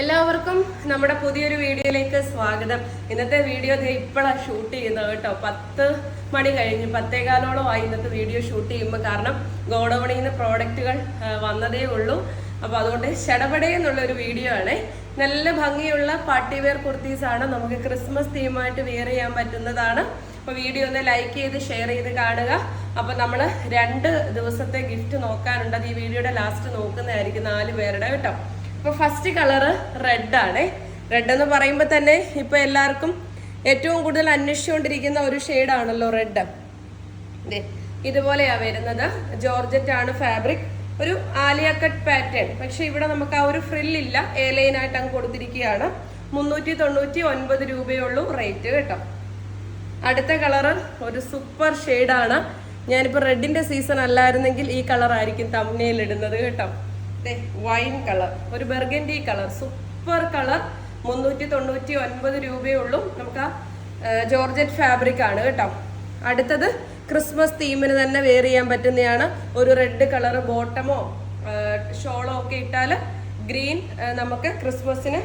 എല്ലാവർക്കും നമ്മുടെ പുതിയൊരു വീഡിയോയിലേക്ക് സ്വാഗതം. ഇന്നത്തെ വീഡിയോ ഇപ്പോഴാണ് ഷൂട്ട് ചെയ്യുന്നത് കേട്ടോ. പത്ത് മണി കഴിഞ്ഞ് പത്തേകാലോളം ആയി ഇന്നത്തെ വീഡിയോ ഷൂട്ട് ചെയ്യുമ്പോൾ കാരണം ഗോഡൌണിൽ നിന്ന് പ്രോഡക്റ്റുകൾ വന്നതേ ഉള്ളൂ. അപ്പോൾ അതുകൊണ്ട് ചടപടേ എന്നുള്ള ഒരു വീഡിയോ ആണ്. നല്ല ഭംഗിയുള്ള പാർട്ടി വെയർ കുർത്തീസാണ് നമുക്ക് ക്രിസ്മസ് തീമായിട്ട് വെയർ ചെയ്യാൻ പറ്റുന്നതാണ്. അപ്പോൾ വീഡിയോ ഒന്ന് ലൈക്ക് ചെയ്ത് ഷെയർ ചെയ്ത് കാണുക. അപ്പോൾ നമ്മൾ രണ്ട് ദിവസത്തെ ഗിഫ്റ്റ് നോക്കാനുണ്ട്. ഈ വീഡിയോയുടെ ലാസ്റ്റ് നോക്കുന്നതായിരിക്കും നാല് പേരുടെ കേട്ടോ. അപ്പോൾ ഫസ്റ്റ് കളറ് റെഡ് ആണ്. റെഡ് എന്ന് പറയുമ്പോൾ തന്നെ ഇപ്പോൾ എല്ലാവർക്കും ഏറ്റവും കൂടുതൽ അന്വേഷിച്ചുകൊണ്ടിരിക്കുന്ന ഒരു ഷെയ്ഡാണല്ലോ റെഡ് ഇതുപോലെയാ വരുന്നത്. ജോർജറ്റ് ആണ് ഫാബ്രിക് ഒരു ആലിയ കട്ട് പാറ്റേൺ പക്ഷെ ഇവിടെ നമുക്ക് ആ ഒരു ഫ്രില്ലില്ല എ ലൈനായിട്ട് അങ്ങ് കൊടുത്തിരിക്കുകയാണ്. മുന്നൂറ്റി തൊണ്ണൂറ്റി ഒൻപത് രൂപയുള്ളൂ റേറ്റ് കേട്ടോ. അടുത്ത കളറ് ഒരു സൂപ്പർ ഷെയ്ഡാണ് ഞാനിപ്പോൾ റെഡിന്റെ സീസൺ അല്ലായിരുന്നെങ്കിൽ ഈ കളർ ആയിരിക്കും തമ്മനയിൽ ഇടുന്നത് കേട്ടോ. വൈൻ കളർ ഒരു ബെർഗൻഡി കളർ സൂപ്പർ കളർ മുന്നൂറ്റി തൊണ്ണൂറ്റി ഒൻപത് രൂപയേ ഉള്ളൂ നമുക്ക് ആ ജോർജറ്റ് ഫാബ്രിക് ആണ് കേട്ടോ. അടുത്തത് ക്രിസ്മസ് തീമിന് തന്നെ വെയർ ചെയ്യാൻ പറ്റുന്നതാണ്. ഒരു റെഡ് കളർ ബോട്ടമോ ഷോളോ ഒക്കെ ഇട്ടാൽ ഗ്രീൻ നമുക്ക് ക്രിസ്മസിന്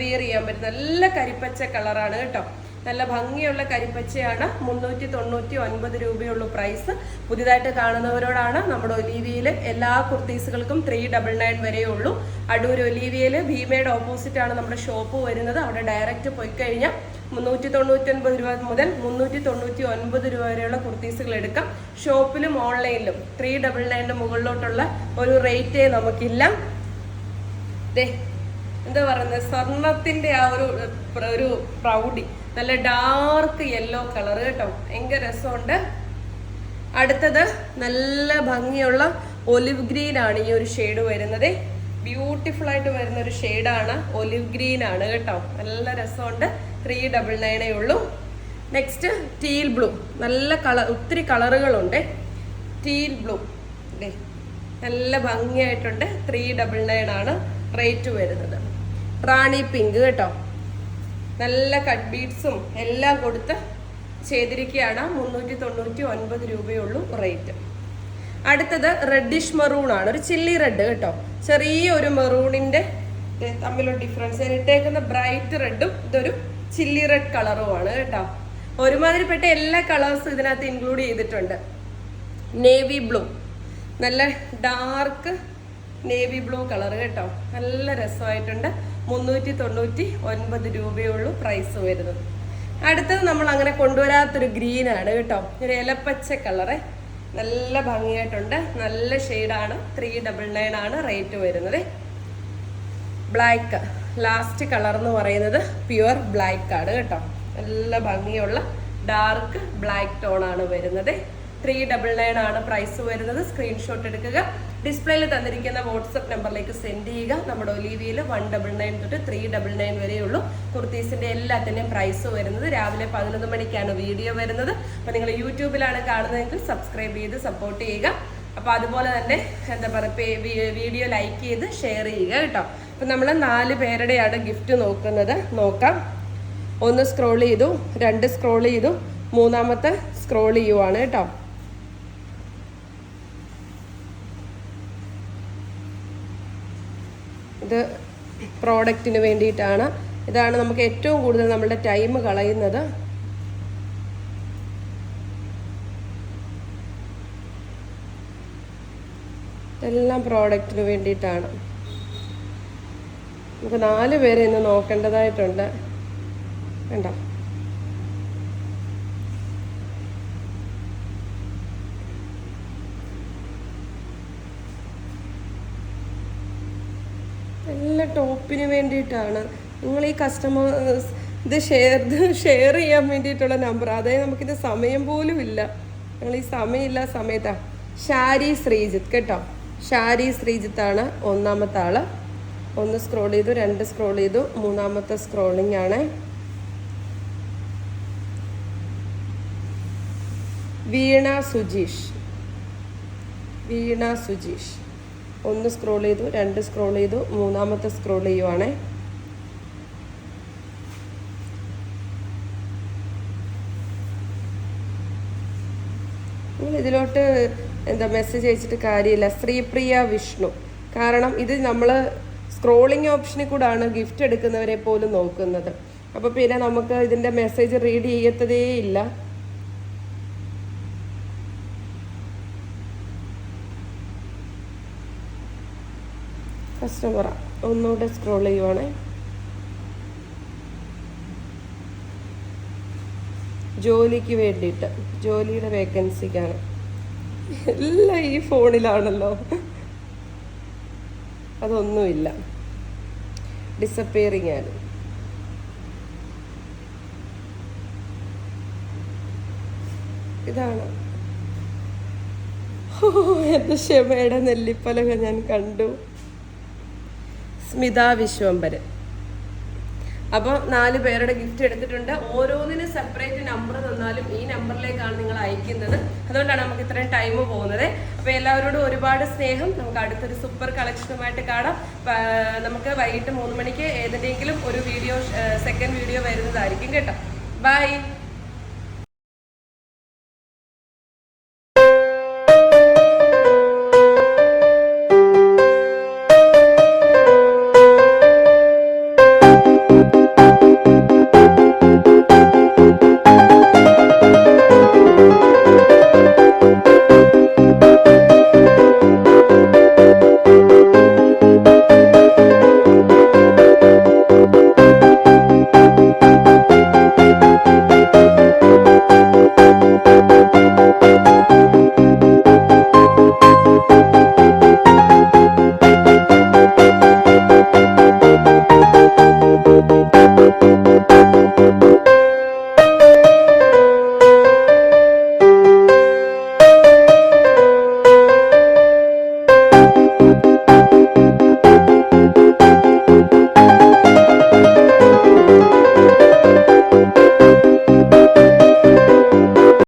വെയർ ചെയ്യാൻ പറ്റും നല്ല കരിപ്പച്ച കളറാണ് കേട്ടോ. നല്ല ഭംഗിയുള്ള കരിപ്പച്ചയാണ് മുന്നൂറ്റി തൊണ്ണൂറ്റി ഒൻപത് രൂപയുള്ളൂ പ്രൈസ് പുതിയതായിട്ട് കാണുന്നവരോടാണ് നമ്മുടെ ഒലീവിയിൽ എല്ലാ കുർത്തീസുകൾക്കും ത്രീ ഡബിൾ നയൻ വരെയേ ഉള്ളൂ. അടൂർ ഒലീവിയയിൽ ഭീമയുടെ ഓപ്പോസിറ്റാണ് നമ്മുടെ ഷോപ്പ് വരുന്നത്. അവിടെ ഡയറക്റ്റ് പോയി കഴിഞ്ഞാൽ മുന്നൂറ്റി തൊണ്ണൂറ്റി ഒൻപത് രൂപ മുതൽ മുന്നൂറ്റി തൊണ്ണൂറ്റി ഒൻപത് രൂപ വരെയുള്ള കുർത്തീസുകൾ എടുക്കാം. ഷോപ്പിലും ഓൺലൈനിലും ത്രീ ഡബിൾ നയന്റെ മുകളിലോട്ടുള്ള ഒരു റേറ്റേ നമുക്കില്ല. ദേ എന്താ പറയുന്നത് സ്വർണത്തിന്റെ ആ ഒരു ഒരു പ്രൗഡി നല്ല ഡാർക്ക് യെല്ലോ കളർ കേട്ടോ. ഭയങ്കര രസമുണ്ട്. അടുത്തത് നല്ല ഭംഗിയുള്ള ഒലിവ് ഗ്രീൻ ആണ് ഈ ഒരു ഷെയ്ഡ് വരുന്നത്. ബ്യൂട്ടിഫുൾ ആയിട്ട് വരുന്ന ഒരു ഷെയ്ഡാണ് ഒലിവ് ഗ്രീൻ ആണ് കേട്ടോ. നല്ല രസമുണ്ട്. ത്രീ ഡബിൾ നയനേ ഉള്ളൂ. നെക്സ്റ്റ് ടീൽ ബ്ലൂ നല്ല കളർ ഒത്തിരി കളറുകളുണ്ട് ടീൽ ബ്ലൂ അല്ലേ നല്ല ഭംഗിയായിട്ടുണ്ട്. ത്രീ ഡബിൾ നയൻ ആണ്. റേറ്റ് വരുന്നത്. റാണി പിങ്ക് കേട്ടോ. നല്ല കട്ട് ബീഡ്സും എല്ലാം കൊടുത്ത് ചെയ്തിരിക്കുകയാണ്. മുന്നൂറ്റി തൊണ്ണൂറ്റി ഒൻപത് രൂപയുള്ളൂ റേറ്റ്. അടുത്തത് റെഡിഷ് മെറൂൺ ആണ്. ഒരു ചില്ലി റെഡ് കേട്ടോ. ചെറിയ ഒരു മെറൂണിന്റെ തമ്മിലുള്ള ഡിഫറൻസ് ഇട്ടേക്കുന്ന ബ്രൈറ്റ് റെഡും ഇതൊരു ചില്ലി റെഡ് കളറുമാണ് കേട്ടോ. ഒരുമാതിരിപ്പെട്ട എല്ലാ കളേഴ്സും ഇതിനകത്ത് ഇൻക്ലൂഡ് ചെയ്തിട്ടുണ്ട്. നേവി ബ്ലൂ നല്ല ഡാർക്ക് നേവി ബ്ലൂ കളർ കേട്ടോ. നല്ല രസമായിട്ടുണ്ട്. മുന്നൂറ്റി തൊണ്ണൂറ്റി ഒൻപത് രൂപയുള്ളൂ പ്രൈസ് വരുന്നത്. അടുത്തത് നമ്മൾ അങ്ങനെ കൊണ്ടുവരാത്തൊരു ഗ്രീൻ ആണ് കേട്ടോ. ഒരു ഇലപ്പച്ച കളറ് നല്ല ഭംഗിയായിട്ടുണ്ട്. നല്ല ഷെയ്ഡാണ് ത്രീ ഡബിൾ നയൻ ആണ് റേറ്റ് വരുന്നത്. ബ്ലാക്ക് ലാസ്റ്റ് കളർ എന്ന് പറയുന്നത് പ്യുവർ ബ്ലാക്ക് ആണ് കേട്ടോ. നല്ല ഭംഗിയുള്ള ഡാർക്ക് ബ്ലാക്ക് ടോൺ ആണ് വരുന്നത്. ത്രീ ഡബിൾ നയൻ ആണ് പ്രൈസ് വരുന്നത്. സ്ക്രീൻഷോട്ട് എടുക്കുക. ഡിസ്പ്ലേയിൽ തന്നിരിക്കുന്ന വാട്സപ്പ് നമ്പറിലേക്ക് സെൻഡ് ചെയ്യുക. നമ്മുടെ ഒലീവിയിൽ വൺ ഡബിൾ നയൻ തൊട്ട് ത്രീ ഡബിൾ നയൻ വരെയുള്ളൂ കുർത്തീസിന്റെ എല്ലാത്തിന്റെയും പ്രൈസ് വരുന്നത് രാവിലെ പതിനൊന്ന് മണിക്കാണ് വീഡിയോ വരുന്നത്. അപ്പോൾ നിങ്ങൾ യൂട്യൂബിലാണ് കാണുന്നതെങ്കിൽ സബ്സ്ക്രൈബ് ചെയ്ത് സപ്പോർട്ട് ചെയ്യുക. അപ്പോൾ അതുപോലെ തന്നെ എന്താ പറയുക വീഡിയോ ലൈക്ക് ചെയ്ത് ഷെയർ ചെയ്യുക കേട്ടോ. അപ്പം നമ്മൾ നാല് പേരുടെയാണ് ഗിഫ്റ്റ് നോക്കുന്നത്. നോക്കാം. ഒന്ന് സ്ക്രോൾ ചെയ്തു രണ്ട് സ്ക്രോൾ ചെയ്തു മൂന്നാമത്തെ സ്ക്രോൾ ചെയ്യുവാണ് കേട്ടോ. ഇത് പ്രോഡക്റ്റിന് വേണ്ടിയിട്ടാണ്. ഇതാണ് നമുക്ക് ഏറ്റവും കൂടുതൽ നമ്മളുടെ ടൈം കളയുന്നത്. എല്ലാം പ്രോഡക്റ്റിന് വേണ്ടിയിട്ടാണ്. നമുക്ക് നാല് പേരെ ഇന്ന് നോക്കേണ്ടതായിട്ടുണ്ട്. വേണ്ട എല്ലാ ടോപ്പിന് വേണ്ടിയിട്ടാണ്. നിങ്ങൾ ഈ കസ്റ്റമേഴ്സ് ഇത് ഷെയർ ഷെയർ ചെയ്യാൻ വേണ്ടിയിട്ടുള്ള നമ്പർ അതായത് നമുക്കിത് സമയം പോലും ഇല്ല. ഞങ്ങൾ ഈ സമയമില്ല സമയത്താ. ഷാരി ശ്രീജിത്ത് കേട്ടോ. ഷാരി ശ്രീജിത്താണ് ഒന്നാമത്തെ ആൾ. ഒന്ന് സ്ക്രോൾ ചെയ്തു രണ്ട് സ്ക്രോൾ ചെയ്തു. മൂന്നാമത്തെ സ്ക്രോളിംഗ് ആണ്. വീണ സുജീഷ്. വീണ സുജീഷ്. ഒന്ന് സ്ക്രോൾ ചെയ്തു രണ്ട് സ്ക്രോൾ ചെയ്തു മൂന്നാമത്തെ സ്ക്രോൾ ചെയ്യുവാണേ. ഇതിലോട്ട് എന്താ മെസ്സേജ് അയച്ചിട്ട് കാര്യമില്ല. ശ്രീപ്രിയ വിഷ്ണു. കാരണം ഇത് നമ്മൾ സ്ക്രോളിംഗ് ഓപ്ഷനിൽ കൂടാണ് ഗിഫ്റ്റ് എടുക്കുന്നവരെ പോലും നോക്കുന്നത്. അപ്പോൾ പിന്നെ നമുക്ക് ഇതിന്റെ മെസ്സേജ് റീഡ് ചെയ്യത്തതേ ഇല്ല കസ്റ്റമർ ഒന്നുകൂടെ സ്ക്രോൾ ചെയ്യുവാണേ. ജോലിക്ക് വേണ്ടിയിട്ട് ജോലിയുടെ വേക്കൻസിക്കാണ് എല്ലാം ഈ ഫോണിലാണല്ലോ. അതൊന്നുമില്ല. ഡിസപ്പിയറിങ് ആണ്. ഇതാണ്. എന്റെ ക്ഷമയുടെ നെല്ലിപ്പലക ഞാൻ കണ്ടു. സ്മിത വിശ്വംബര് അപ്പോൾ നാല് പേരുടെ ഗിഫ്റ്റ് എടുത്തിട്ടുണ്ട്. ഓരോന്നിനും സെപ്പറേറ്റ് നമ്പർ തന്നാലും ഈ നമ്പറിലേക്കാണ് നിങ്ങൾ അയക്കുന്നത്. അതുകൊണ്ടാണ് നമുക്ക് ഇത്രയും ടൈം പോകുന്നത്. അപ്പോൾ എല്ലാവരോടും ഒരുപാട് സ്നേഹം. നമുക്ക് അടുത്തൊരു സൂപ്പർ കളക്ഷനുമായിട്ട് കാണാം. നമുക്ക് വൈകിട്ട് മൂന്ന് മണിക്ക് ഏതെങ്കിലും ഒരു വീഡിയോ സെക്കൻഡ് വീഡിയോ വരുന്നതായിരിക്കും കേട്ടോ. ബൈ